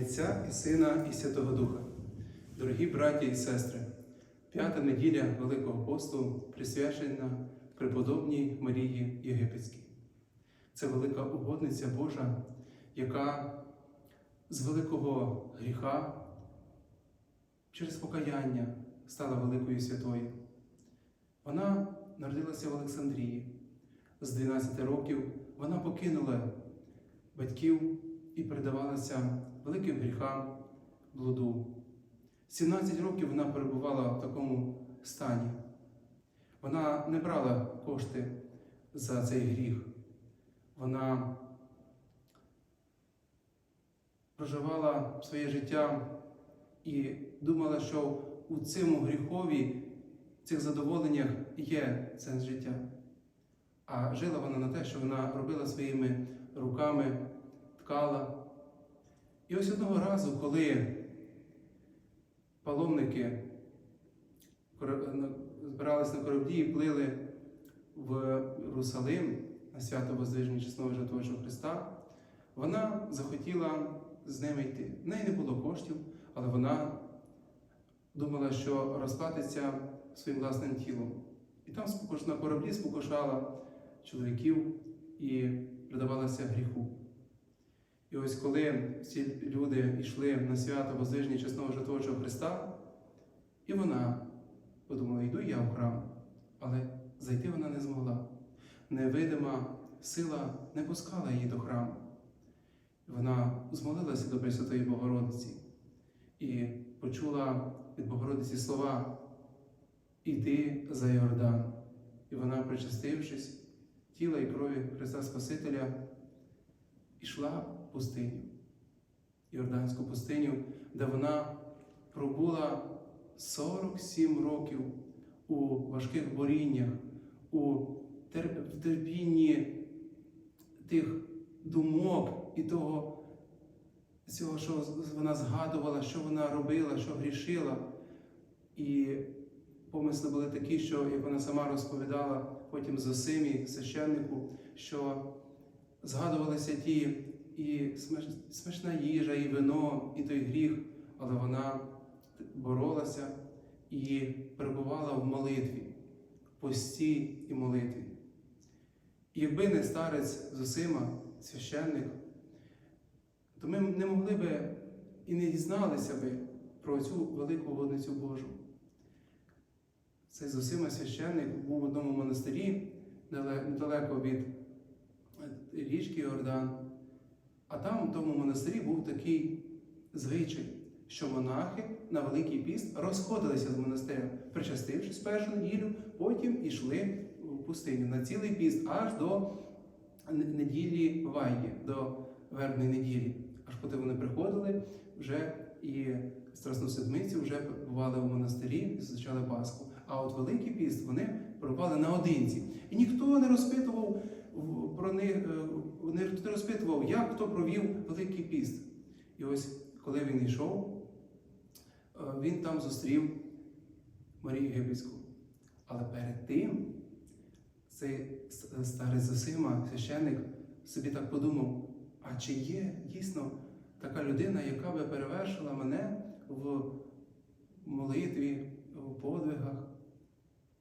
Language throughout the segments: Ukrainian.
ім'я Отця і Сина, і Святого Духа. Дорогі браті і сестри, п'ята неділя Великого посту присвячена преподобній Марії Єгипетській. Це велика угодниця Божа, яка з великого гріха через покаяння стала великою святою. Вона народилася в Олександрії. З 12 років вона покинула батьків і передавалася великим гріхам блуду. 17 років вона перебувала в такому стані. Вона не брала кошти за цей гріх. Вона проживала своє життя і думала, що у цьому гріхові, цих задоволеннях є сенс життя. А жила вона на те, що вона робила своїми руками, ткала. І ось одного разу, коли паломники збирались на кораблі і плили в Єрусалим на свято Воздвиження Чесного Жертвочого Христа, вона захотіла з ними йти. В неї не було коштів, але вона думала, що розплатиться своїм власним тілом. І там на кораблі спокушала чоловіків і придавалася гріху. І ось коли всі люди йшли на свято Воздвиження Чесного Жертвочого Христа, і вона подумала, йду я в храм, але зайти вона не змогла. Невидима сила не пускала її до храму. Вона змолилася до Пресвятої Богородиці і почула від Богородиці слова Іди за Йордан. І вона, причастившись тіла і крові Христа Спасителя, ішла в пустиню, Йорданську пустиню, де вона пробула 47 років у важких боріннях, у терпінні тих думок і того, цього, що вона згадувала, що вона робила, що грішила. І помисли були такі, що, як вона сама розповідала потім Зосимі, священнику, що згадувалися ті і смачна їжа, і вино, і той гріх, але вона боролася і перебувала в молитві, пості і молитві. І якби не старець Зосима, священник, то ми не могли би і не дізналися би про цю велику водницю Божу. Цей Зосима священник був в одному монастирі недалеко від річки Йордан. А там, в тому монастирі, був такий звичай, що монахи на Великий піст розходилися з монастиря, причастившись першу неділю, потім йшли в пустиню на цілий піст аж до неділі Вайї, до вербної неділі. Аж поки вони приходили вже і Страсну Седмицю вже бували в монастирі і зустрічали Пасху. А от Великий піст вони перебували наодинці. І ніхто не розпитував про них, ніхто не розпитував, як хто провів Великий піст. І ось коли він йшов, він там зустрів Марію Єгипетську. Але перед тим цей старий Зосима, священник, собі так подумав: а чи є дійсно така людина, яка би перевершила мене в молитві, в подвигах?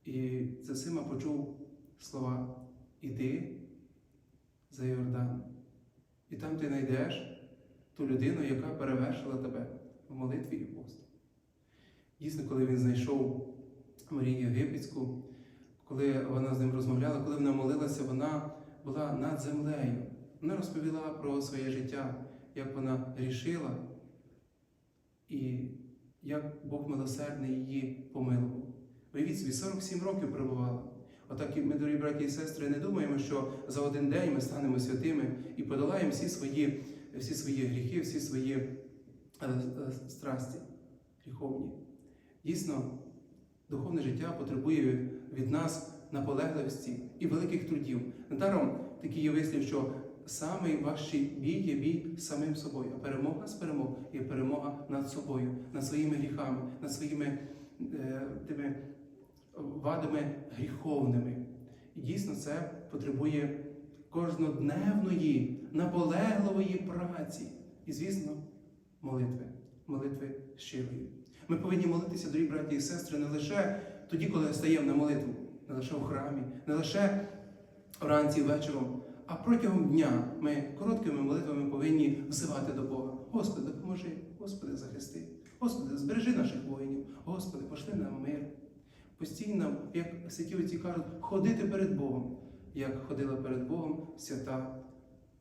І Зосима почув слова Іди за Йордан. І там ти знайдеш ту людину, яка перевершила тебе в молитві і посту. Дійсно, коли він знайшов Марію Єгипетську, коли вона з ним розмовляла, коли вона молилася, вона була над землею. Вона розповіла про своє життя, як вона рішила і як Бог милосердний її помилував. Уявіть собі, 47 років перебувала. Отак ми, дорогі браті і сестри, не думаємо, що за один день ми станемо святими і подолаємо всі свої всі свої гріхи, всі свої е, е, страсті гріховні. Дійсно, духовне життя потребує від нас наполегливості і великих трудів. Недаром такий є вислів, що найважчий бій є бій самим собою, а перемога з перемог є перемога над собою, над своїми гріхами, над своїми е, тими вадами гріховними. І дійсно це потребує кожнодневної, наполегливої праці. І, звісно, молитви, молитви щирої. Ми повинні молитися, дорогі браті і сестри, не лише тоді, коли стаємо на молитву, не лише в храмі, не лише вранці вечором, а протягом дня ми короткими молитвами повинні взивати до Бога. Господи, допоможи, Господи, захисти, Господи, збережи наших воїнів, Господи, пошли нам мир. Постійно, як святі отці кажуть, ходити перед Богом, як ходила перед Богом свята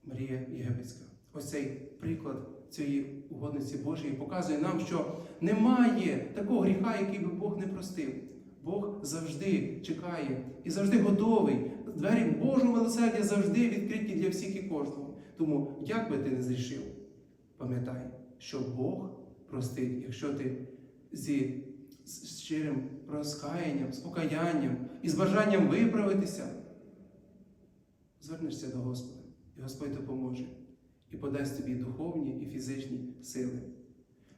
Марія Єгипетська. Ось цей приклад цієї угодниці Божої показує нам, що немає такого гріха, який би Бог не простив. Бог завжди чекає і завжди готовий. Двері Божого милосердя завжди відкриті для всіх і кожного. Тому, як би ти не зрішив, пам'ятай, що Бог простить, якщо ти зі з щирим розкаянням, з покаянням і з бажанням виправитися, звернешся до Господа, і Господь допоможе і подасть тобі духовні і фізичні сили.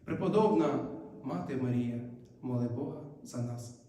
Преподобна Мати Марія, моли Бога за нас.